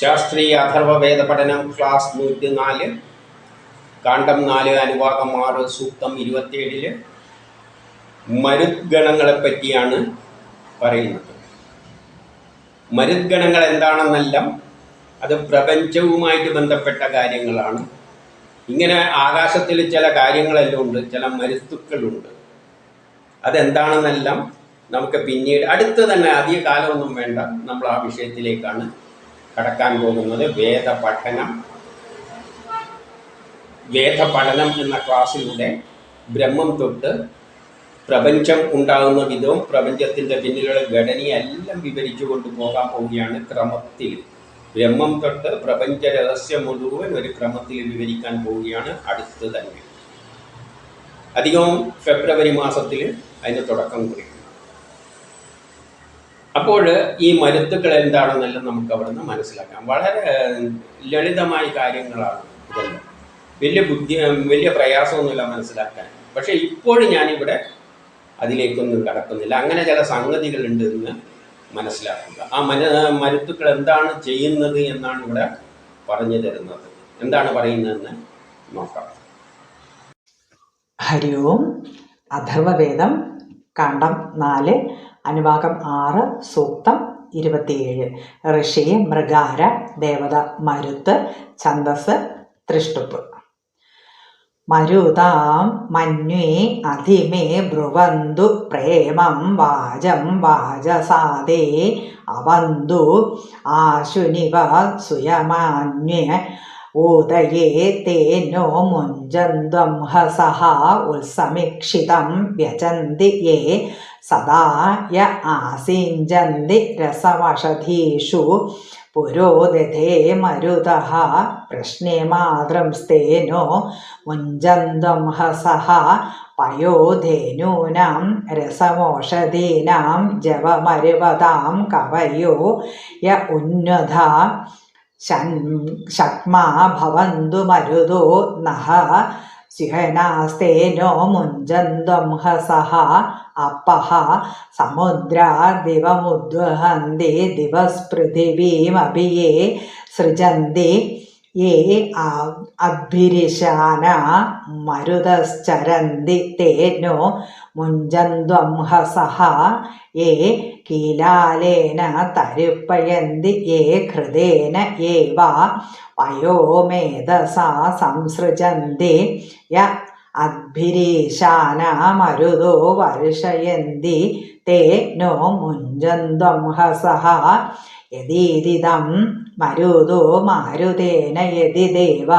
ശാസ്ത്രീയ അഥർവവേദ പഠനം ക്ലാസ് നൂറ്റി നാല്. കാണ്ഡം നാല് അനുവാദം ആറ് സൂക്തം ഇരുപത്തിയേഴിൽ. മരുദ്ഗണങ്ങളെ പറ്റിയാണ് പറയുന്നത്. മരുദ്ഗണങ്ങൾ എന്താണെന്നെല്ലാം അത് പ്രപഞ്ചവുമായിട്ട് ബന്ധപ്പെട്ട കാര്യങ്ങളാണ്. ഇങ്ങനെ ആകാശത്തിൽ ചില കാര്യങ്ങളെല്ലാം ഉണ്ട് ചില മരുത്തുക്കളുണ്ട്. അതെന്താണെന്നെല്ലാം നമുക്ക് പിന്നീട് അടുത്ത് തന്നെ അധിക കാലമൊന്നും വേണ്ട നമ്മൾ ആ വിഷയത്തിലേക്കാണ് കടക്കാൻ പോകുന്നത് വേദപഠനം. വേദപഠനം എന്ന ക്ലാസ്സിലൂടെ ബ്രഹ്മം തൊട്ട് പ്രപഞ്ചം ഉണ്ടാകുന്ന വിധവും പ്രപഞ്ചത്തിന്റെ പിന്നിലുള്ള ഘടനയെല്ലാം വിവരിച്ചു കൊണ്ടുപോകാൻ പോവുകയാണ് ക്രമത്തിൽ. ബ്രഹ്മം തൊട്ട് പ്രപഞ്ച രഹസ്യം മുഴുവൻ ഒരു ക്രമത്തിൽ വിവരിക്കാൻ പോവുകയാണ് അടുത്ത് തന്നെ. അധികവും ഫെബ്രുവരി മാസത്തിൽ അതിന് തുടക്കം കുറിക്കും. അപ്പോൾ ഈ മരുത്തുക്കൾ എന്താണെന്നെല്ലാം നമുക്ക് അവിടെ നിന്ന് മനസ്സിലാക്കാം. വളരെ ലളിതമായ കാര്യങ്ങളാണ് ഇതെല്ലാം. വലിയ ബുദ്ധി വലിയ പ്രയാസമൊന്നുമില്ല മനസ്സിലാക്കാൻ. പക്ഷേ ഇപ്പോഴും ഞാനിവിടെ അതിലേക്കൊന്നും കടക്കുന്നില്ല. അങ്ങനെ ചില സംഗതികളുണ്ട് എന്ന് മനസ്സിലാക്കുക. ആ മന മരുത്തുക്കൾ എന്താണ് ചെയ്യുന്നത് എന്നാണ് ഇവിടെ പറഞ്ഞു തരുന്നത്. എന്താണ് പറയുന്നതെന്ന് നോക്കാം. ഹരി ഓം അഥർവവേദം കാണ്ടം നാല് അനുഭാഗം ആറ് സൂക്തം ഇരുപത്തിയേഴ്. ഋഷി മൃഗാര ദേവത മരുത്ത് ഛന്ദസ് തൃഷ്ടുപ്പ് മരുതാം മന്വേ അധിമേ ബ്രുവന്തു പ്രേമം വാചം വാചസാദേ അവന്തു ആശുനിവ സുയമാന്വേ ഊതയേ തേനോ മുഞ്ചന്ത്വം ഹസഹ ഉത്സമീക്ഷിതം വ്യജന്തി യേ സദാ യ ആസിഞ്ചന്തി രസവഷധീഷു പുരോദധേ മരുത പ്രശ്നേ മാതൃംസ്തേനോ മുഞ്ചന്ത്വം ഹസഹ പയോധേനൂനാം രസമോഷധീനാം ജവമരുവതാം കവയോ യ ഉന്നത ഷണ്മാ ഭവന്തു മരുതോ നഹ സിഹനാസ്തേനോ മുഞ്ചന്ത്വം ഹസഹ അപ്പഹ സമുദ്രാ ദിവമുദ്വഹന്തി ദിവസ്പൃഥിവീമഭി യേ സൃജന്തി യേ അഭിരിശാന മരുതശ്ചരന്തി തേനോ മുഞ്ചന്ത്വം ഹസഹ. യേ കീലാലേന തരുപ്പയന്തി യേ ഹൃദേന ഏവ വയോമേധസാ സംസൃജന്തി. യ അദ്ഭിരീശാനമരുതോ വർഷയന്തി തേ നോ മുഞ്ചന്ത്വം ഹസഃ യദീദിദം മരുതോ മാരുതേന യതി ദേവ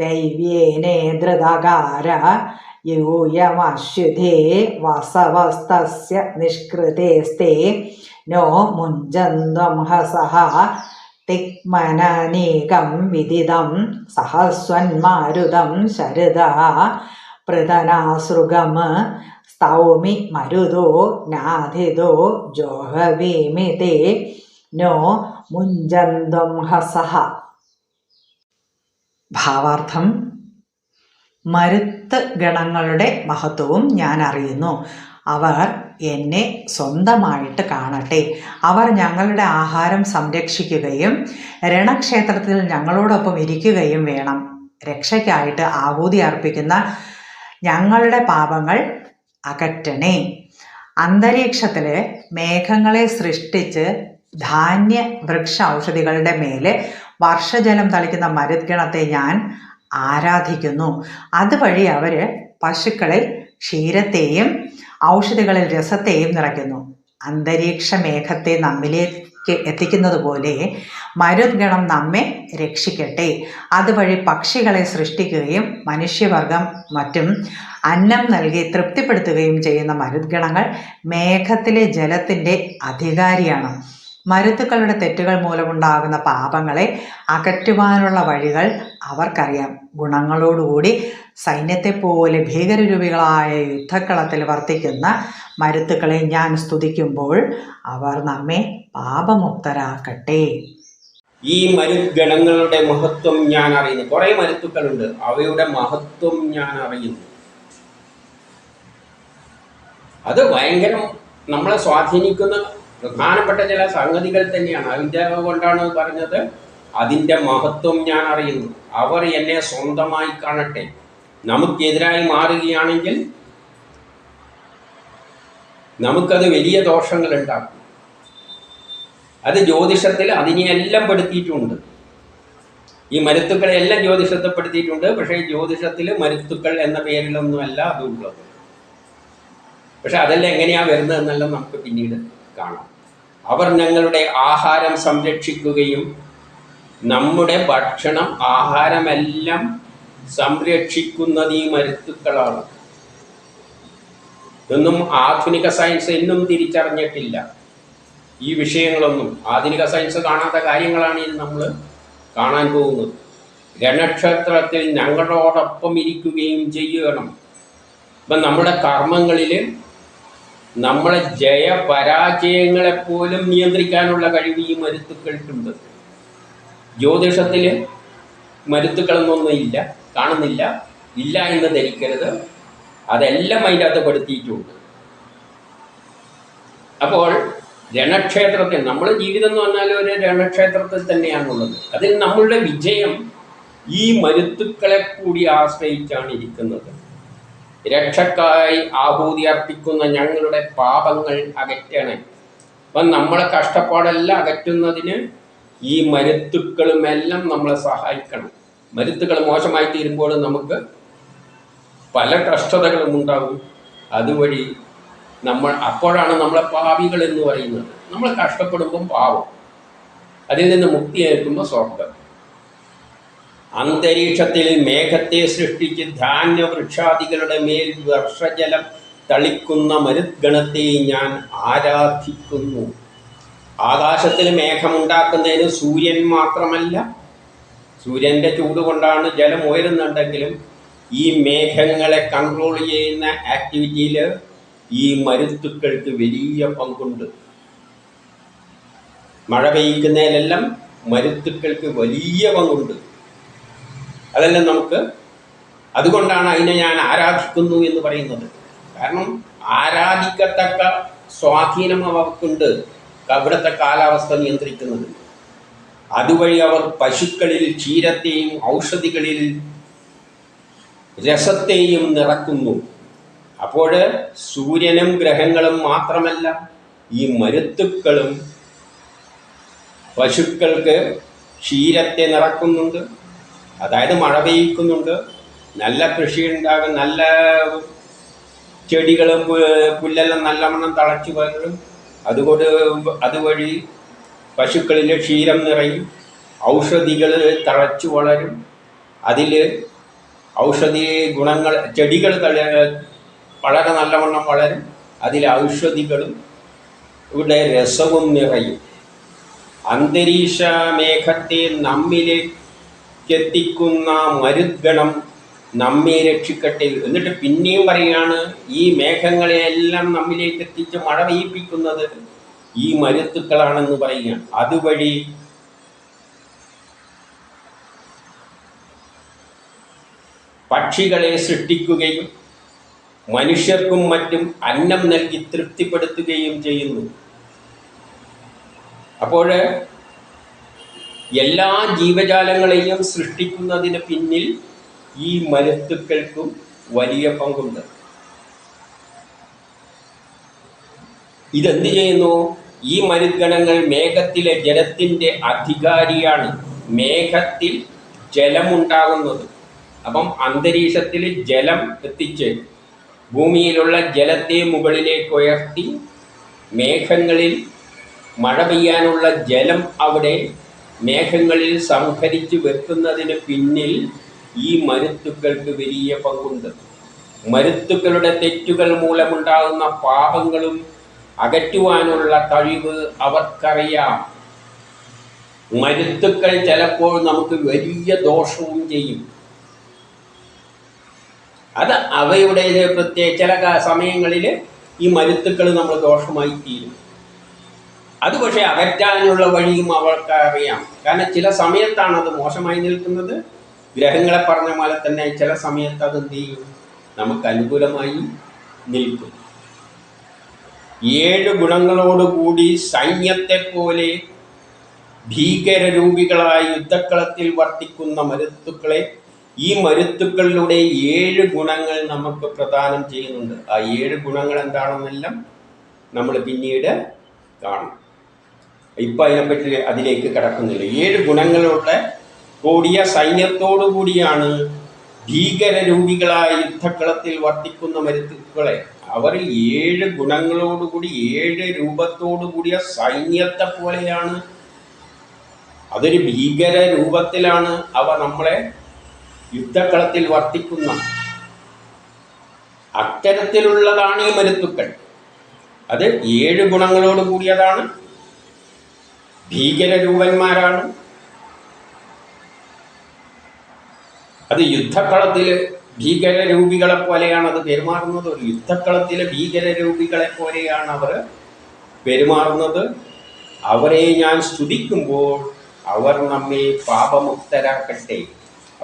ദൈവ്യേനേ ധൃതകാര യൂയമശ്യുധേ വസവസ്തസ്യ നിഷ്കൃതേസ്തേ നോ മുഞ്ചന്ത്വം ഹസഃ തിക്മനനീകം വിദിതം സഹസ്വന്മാരുതം ശരദ പൃതനാസൃഗം സ്തൗമി മരുതോ നാധിതോ ജോഹവീമി തേ നോ മുഞ്ചന്തം ഹസഹ. ഭാവാർത്ഥം മരുത്ത് ഗണങ്ങളുടെ മഹത്വവും ഞാൻ അറിയുന്നു. അവർ എന്നെ സ്വന്തമായിട്ട് കാണട്ടെ. അവർ ഞങ്ങളുടെ ആഹാരം സംരക്ഷിക്കുകയും രണക്ഷേത്രത്തിൽ ഞങ്ങളോടൊപ്പം ഇരിക്കുകയും വേണം. രക്ഷയ്ക്കായിട്ട് ആഹൂതി അർപ്പിക്കുന്ന ഞങ്ങളുടെ പാപങ്ങൾ അകറ്റണേ. അന്തരീക്ഷത്തിലെ മേഘങ്ങളെ സൃഷ്ടിച്ച് ധാന്യ വൃക്ഷ ഔഷധികളുടെ മേലെ വർഷജലം തളിക്കുന്ന മരുദ്ഗണത്തെ ഞാൻ ആരാധിക്കുന്നു. അതുവഴി അവർ പശുക്കളിൽ ക്ഷീരത്തെയും ഔഷധികളിൽ രസത്തെയും നിറയ്ക്കുന്നു. അന്തരീക്ഷ മേഘത്തെ നമ്മിലേക്ക് എത്തിക്കുന്നത് പോലെ മരുദ്ഗണം നമ്മെ രക്ഷിക്കട്ടെ. അതുവഴി പക്ഷികളെ സൃഷ്ടിക്കുകയും മനുഷ്യവർഗം മറ്റും അന്നം നൽകി തൃപ്തിപ്പെടുത്തുകയും ചെയ്യുന്ന മരുദ്ഗണങ്ങൾ മേഘത്തിലെ ജലത്തിന്റെ അധികാരിയാണ്. മരുത്തുക്കളുടെ തെറ്റുകൾ മൂലമുണ്ടാകുന്ന പാപങ്ങളെ അകറ്റുവാനുള്ള വഴികൾ അവർക്കറിയാം. ഗുണങ്ങളോടുകൂടി സൈന്യത്തെപ്പോലെ ഭീകരരൂപികളായ യുദ്ധക്കളത്തിൽ വർത്തിക്കുന്ന മരുത്തുക്കളെ ഞാൻ സ്തുതിക്കുമ്പോൾ അവർ നമ്മെ പാപമുക്തരാക്കട്ടെ. ഈ മരുഗണങ്ങളുടെ മഹത്വം ഞാൻ അറിയുന്നു. കുറേ മരുത്തുക്കളുണ്ട്. അവയുടെ മഹത്വം ഞാൻ അറിയുന്നു. അത് ഭയങ്കരം നമ്മളെ സ്വാധീനിക്കുന്ന പ്രധാനപ്പെട്ട ചില സംഗതികൾ തന്നെയാണ്. അതിന്റെ കൊണ്ടാണ് പറഞ്ഞത് അതിന്റെ മഹത്വം ഞാൻ അറിയുന്നു. അവർ എന്നെ സ്വന്തമായി കാണട്ടെ. നമുക്കെതിരായി മാറുകയാണെങ്കിൽ നമുക്കത് വലിയ ദോഷങ്ങൾ ഉണ്ടാക്കും. അത് ജ്യോതിഷത്തിൽ അതിനെയെല്ലാം പെടുത്തിയിട്ടുണ്ട്. ഈ മരുത്തുക്കളെ എല്ലാം ജ്യോതിഷത്തെ പെടുത്തിയിട്ടുണ്ട്. പക്ഷേ ജ്യോതിഷത്തിൽ മരുത്തുക്കൾ എന്ന പേരിലൊന്നുമല്ല അതുള്ളത്. പക്ഷെ അതെല്ലാം എങ്ങനെയാ വരുന്നതെന്നെല്ലാം നമുക്ക് പിന്നീട് കാണാം. അവർ ഞങ്ങളുടെ ആഹാരം സംരക്ഷിക്കുകയും നമ്മുടെ ഭക്ഷണം ആഹാരമെല്ലാം സംരക്ഷിക്കുന്നത് ഈ മരുത്തുക്കളാണ്. ഇതൊന്നും ആധുനിക സയൻസ് എന്നും തിരിച്ചറിഞ്ഞിട്ടില്ല. ഈ വിഷയങ്ങളൊന്നും ആധുനിക സയൻസ് കാണാത്ത കാര്യങ്ങളാണ് ഇത് നമ്മൾ കാണാൻ പോകുന്നത്. രണക്ഷേത്രത്തിൽ ഞങ്ങളോടൊപ്പം ഇരിക്കുകയും ചെയ്യണം. ഇപ്പം നമ്മുടെ കർമ്മങ്ങളിൽ നമ്മളെ ജയപരാജയങ്ങളെപ്പോലും നിയന്ത്രിക്കാനുള്ള കഴിവ് ഈ മരുത്തുക്കൾക്കുണ്ട്. ജ്യോതിഷത്തിൽ മരുത്തുക്കളെന്നൊന്നും ഇല്ല കാണുന്നില്ല ഇല്ല എന്ന് ധരിക്കരുത്. അതെല്ലാം അതിന്റെ അകത്ത് പെടുത്തിയിട്ടുണ്ട്. അപ്പോൾ രണക്ഷേത്രത്തിൽ നമ്മൾ ജീവിതം എന്ന് പറഞ്ഞാൽ ഒരു രണക്ഷേത്രത്തിൽ തന്നെയാണുള്ളത്. അതിൽ നമ്മളുടെ വിജയം ഈ മരുത്തുക്കളെ കൂടി ആശ്രയിച്ചാണ് ഇരിക്കുന്നത്. രക്ഷക്കായി ആഹൂതി അർപ്പിക്കുന്ന ഞങ്ങളുടെ പാപങ്ങൾ അകറ്റണേ. അപ്പം നമ്മളെ കഷ്ടപ്പാടെല്ലാം അകറ്റുന്നതിന് ഈ മരുത്തുക്കളുമെല്ലാം നമ്മളെ സഹായിക്കണം. മരുത്തുക്കൾ മോശമായി തീരുമ്പോൾ നമുക്ക് പല കഷ്ടതകളും ഉണ്ടാകും അതുവഴി നമ്മൾ അപ്പോഴാണ് നമ്മളെ പാപികൾ എന്ന് പറയുന്നത്. നമ്മൾ കഷ്ടപ്പെടുമ്പം പാവം. അതിൽ നിന്ന് മുക്തി ഏൽക്കുമ്പോൾ സ്വർഗം. അന്തരീക്ഷത്തിൽ മേഘത്തെ സൃഷ്ടിച്ച് ധാന്യവൃക്ഷാദികളുടെ മേൽ വർഷജലം തളിക്കുന്ന മരുദ്ഗണത്തെ ഞാൻ ആരാധിക്കുന്നു. ആകാശത്തിൽ മേഘമുണ്ടാക്കുന്നതിന് സൂര്യൻ മാത്രമല്ല സൂര്യന്റെ ചൂട് കൊണ്ടാണ് ജലം ഉയരുന്നുണ്ടെങ്കിലും ഈ മേഘങ്ങളെ കൺട്രോൾ ചെയ്യുന്ന ആക്ടിവിറ്റിയിൽ ഈ മരുത്തുക്കൾക്ക് വലിയ പങ്കുണ്ട്. മഴ പെയ്യ്ക്കുന്നതിലെല്ലാം മരുത്തുക്കൾക്ക് വലിയ പങ്കുണ്ട്. അതെല്ലാം നമുക്ക് അതുകൊണ്ടാണ് അതിനെ ഞാൻ ആരാധിക്കുന്നു എന്ന് പറയുന്നത്. കാരണം ആരാധിക്കത്തക്ക സ്വാധീനം അവർക്കുണ്ട് അവിടുത്തെ കാലാവസ്ഥ നിയന്ത്രിക്കുന്നത്. അതുവഴി അവർ പശുക്കളിൽ ക്ഷീരത്തെയും ഔഷധികളിൽ രസത്തെയും നിറക്കുന്നു. അപ്പോൾ സൂര്യനും ഗ്രഹങ്ങളും മാത്രമല്ല ഈ മരുത്തുക്കളും പശുക്കൾക്ക് ക്ഷീരത്തെ നിറക്കുന്നുണ്ട്. അതായത് മഴ പെയ്യിക്കുന്നുണ്ട്. നല്ല കൃഷി ഉണ്ടാകും നല്ല ചെടികളും പുല്ലെല്ലാം നല്ലവണ്ണം തളച്ചു വരും അതുകൊണ്ട് അതുവഴി പശുക്കളിലെ ക്ഷീരം നിറയും. ഔഷധികൾ തളച്ചു വളരും. അതിൽ ഔഷധി ഗുണങ്ങൾ ചെടികൾ വളരെ നല്ലവണ്ണം വളരും. അതിൽ ഔഷധികളും ഇവിടെ രസവും നിറയും. അന്തരീക്ഷ മേഘത്തെ നമ്മിലേക്ക് എത്തിക്കുന്ന മരുദ്ഗണം നമ്മെ രക്ഷിക്കട്ടെ എന്നിട്ട് പിന്നെയും പറയാണ് ഈ മേഘങ്ങളെയെല്ലാം നമ്മിലേക്ക് എത്തിച്ച് മഴ പെയ്യിപ്പിക്കുന്നത് ഈ മരുത്തുക്കളാണെന്ന് പറയുകയാണ്. അതുവഴി പക്ഷികളെ സൃഷ്ടിക്കുകയും മനുഷ്യർക്കും മറ്റും അന്നം നൽകി തൃപ്തിപ്പെടുത്തുകയും ചെയ്യുന്നു. അപ്പോൾ എല്ലാ ജീവജാലങ്ങളെയും സൃഷ്ടിക്കുന്നതിന് പിന്നിൽ ഈ മരുത്തുക്കൾക്കും വലിയ പങ്കുണ്ട്. ഇതെന്ത് ചെയ്യുന്നു? ഈ മരുദ്ഗണങ്ങൾ മേഘത്തിലെ ജലത്തിന്റെ അധികാരിയാണ്. മേഘത്തിൽ ജലമുണ്ടാകുന്നത്. അപ്പം അന്തരീക്ഷത്തിൽ ജലം എത്തിച്ച് ഭൂമിയിലുള്ള ജലത്തെ മുകളിലേക്ക് ഉയർത്തി മേഘങ്ങളിൽ മഴ പെയ്യാനുള്ള ജലം അവിടെ മേഘങ്ങളിൽ സംഹരിച്ചു വെക്കുന്നതിന് പിന്നിൽ ഈ മരുത്തുക്കൾക്ക് വലിയ പങ്കുണ്ട്. മരുത്തുക്കളുടെ തെറ്റുകൾ മൂലമുണ്ടാകുന്ന പാപങ്ങളും അകറ്റുവാനുള്ള കഴിവ് അവർക്കറിയാം. മരുത്തുക്കൾ ചിലപ്പോൾ നമുക്ക് വലിയ ദോഷവും ചെയ്യും. അത് അവയുടെ പ്രത്യേക ചില സമയങ്ങളിൽ ഈ മരുത്തുക്കൾ നമ്മൾ ദോഷമായി തീരും. അത് പക്ഷേ അകറ്റാനുള്ള വഴിയും അവൾക്ക് അറിയാം. കാരണം ചില സമയത്താണ് അത് മോശമായി നിൽക്കുന്നത്. ഗ്രഹങ്ങളെ പറഞ്ഞ പോലെ തന്നെ ചില സമയത്ത് അത് എന്ത് ചെയ്യും? നമുക്ക് അനുകൂലമായി നിൽക്കും. ഏഴ് ഗുണങ്ങളോടുകൂടി സൈന്യത്തെ പോലെ ഭീകരരൂപികളായ യുദ്ധക്കളത്തിൽ വർത്തിക്കുന്ന മരുത്തുക്കളെ ഈ മരുത്തുക്കളിലൂടെ ഏഴ് ഗുണങ്ങൾ നമുക്ക് പ്രദാനം ചെയ്യുന്നുണ്ട്. ആ ഏഴ് ഗുണങ്ങൾ എന്താണെന്നെല്ലാം നമ്മൾ പിന്നീട് കാണും. ഇപ്പം അതിനെപ്പറ്റി അതിലേക്ക് കിടക്കുന്നില്ല. ഏഴ് ഗുണങ്ങളോടെ കൂടിയ സൈന്യത്തോടു കൂടിയാണ് ഭീകരരൂപികളായ യുദ്ധക്കളത്തിൽ വർത്തിക്കുന്ന മരുത്തുക്കളെ അവർ ഏഴ് ഗുണങ്ങളോടുകൂടി ഏഴ് രൂപത്തോടു കൂടിയ സൈന്യത്തെ പോലെയാണ്. അതൊരു ഭീകര രൂപത്തിലാണ് അവ നമ്മളെ യുദ്ധക്കളത്തിൽ വർത്തിക്കുന്ന. അത്തരത്തിലുള്ളതാണ് ഈ മരുത്തുക്കൾ. അത് ഏഴ് ഗുണങ്ങളോട് കൂടിയതാണ്. ഭീകരരൂപന്മാരാണ്. അത് യുദ്ധക്കളത്തിൽ ഭീകരരൂപികളെ പോലെയാണ് അത് പെരുമാറുന്നത്. ഒരു യുദ്ധക്കളത്തിലെ ഭീകരരൂപികളെ പോലെയാണ് അവർ പെരുമാറുന്നത്. അവരെ ഞാൻ സ്തുതിക്കുമ്പോൾ അവർ നമ്മെ പാപമുക്തരാക്കട്ടെ.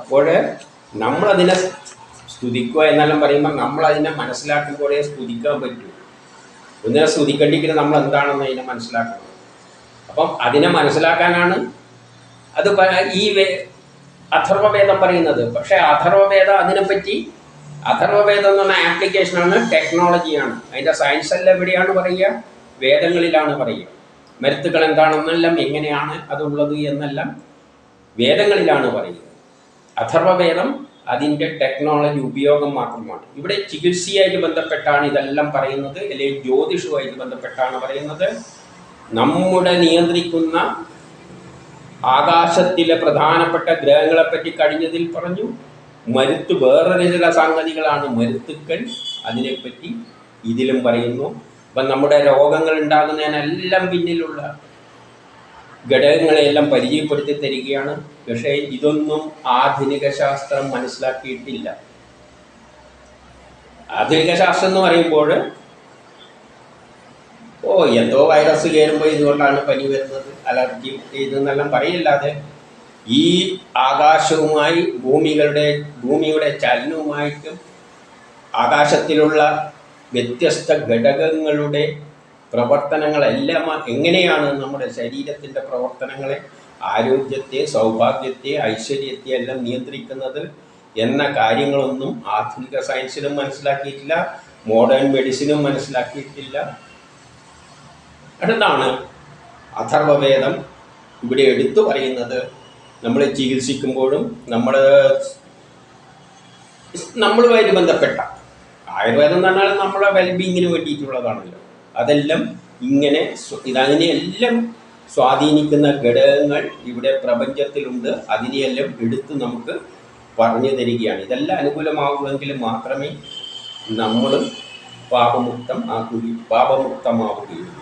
അപ്പോൾ നമ്മളതിനെ സ്തുതിക്കുക എന്നെല്ലാം പറയുമ്പോൾ നമ്മളതിനെ മനസ്സിലാക്കുമ്പോഴേ സ്തുതിക്കാൻ പറ്റൂ. ഒന്നിനെ സ്തുതിക്കണ്ടെങ്കിൽ നമ്മൾ എന്താണെന്ന് അതിനെ മനസ്സിലാക്കണം. അപ്പം അതിനെ മനസ്സിലാക്കാനാണ് അത് ഈ അഥർവവേദം പറയുന്നത്. പക്ഷേ അഥർവവേദം അതിനെപ്പറ്റി അഥർവവേദം എന്ന് പറഞ്ഞ ആപ്ലിക്കേഷനാണ് ടെക്നോളജിയാണ് അതിന്റെ സയൻസ് എല്ലാം എവിടെയാണ് പറയുക? വേദങ്ങളിലാണ് പറയുക. മരുത്തുകൾ എന്താണെന്നെല്ലാം എങ്ങനെയാണ് അതുള്ളത് എന്നെല്ലാം വേദങ്ങളിലാണ് പറയുക. അഥർവവേദം അതിന്റെ ടെക്നോളജി ഉപയോഗം മാത്രമാണ്. ഇവിടെ ചികിത്സയായിട്ട് ബന്ധപ്പെട്ടാണ് ഇതെല്ലാം പറയുന്നത്. അല്ലെങ്കിൽ ജ്യോതിഷവുമായിട്ട് ബന്ധപ്പെട്ടാണ് പറയുന്നത്. നമ്മുടെ നിയന്ത്രിക്കുന്ന ആകാശത്തിലെ പ്രധാനപ്പെട്ട ഗ്രഹങ്ങളെപ്പറ്റി കഴിഞ്ഞതിൽ പറഞ്ഞു മരുത്ത് വേറൊരു ചില സംഗതികളാണ് മരുത്തുക്കൾ അതിനെപ്പറ്റി ഇതിലും പറയുന്നു. അപ്പം നമ്മുടെ രോഗങ്ങൾ ഉണ്ടാകുന്നതിനെല്ലാം പിന്നിലുള്ള ഘടകങ്ങളെയെല്ലാം പരിചയപ്പെടുത്തി തരികയാണ്. പക്ഷേ ഇതൊന്നും ആധുനിക ശാസ്ത്രം മനസ്സിലാക്കിയിട്ടില്ല. ആധുനിക ശാസ്ത്രം എന്ന് പറയുമ്പോൾ ഓ എന്തോ വൈറസ് കയറുമ്പോൾ ഇതുകൊണ്ടാണ് പനി വരുന്നത്. അലർജി ഇതെന്നെല്ലാം പറയില്ലാതെ ഈ ആകാശവുമായി ഭൂമികളുടെ ഭൂമിയുടെ ചലനവുമായിട്ടും ആകാശത്തിലുള്ള വ്യത്യസ്ത ഘടകങ്ങളുടെ പ്രവർത്തനങ്ങളെല്ലാം എങ്ങനെയാണ് നമ്മുടെ ശരീരത്തിന്റെ പ്രവർത്തനങ്ങളെ ആരോഗ്യത്തെ സൗഭാഗ്യത്തെ ഐശ്വര്യത്തെ എല്ലാം നിയന്ത്രിക്കുന്നത് എന്ന കാര്യങ്ങളൊന്നും ആധുനിക സയൻസിലും മനസ്സിലാക്കിയിട്ടില്ല മോഡേൺ മെഡിസിനും മനസ്സിലാക്കിയിട്ടില്ല. അടുത്താണ് അഥർവവേദം. ഇവിടെ എടുത്തു പറയുന്നത് നമ്മൾ ചികിത്സിക്കുമ്പോഴും നമ്മൾ നമ്മളുമായിട്ട് ബന്ധപ്പെട്ട ആയുർവേദം എന്ന് പറഞ്ഞാൽ നമ്മുടെ വെൽബീങ്ങിന് വേണ്ടിയിട്ടുള്ളതാണല്ലോ. അതെല്ലാം ഇങ്ങനെ ഇതങ്ങനെയെല്ലാം സ്വാധീനിക്കുന്ന ഘടകങ്ങൾ ഇവിടെ പ്രപഞ്ചത്തിലുണ്ട്. അതിനെയെല്ലാം എടുത്ത് നമുക്ക് പറഞ്ഞു തരികയാണ്. ഇതെല്ലാം അനുകൂലമാകുമെങ്കിൽ മാത്രമേ നമ്മൾ പാപമുക്തം ആകുകയും പാപമുക്തമാവുകയുള്ളൂ.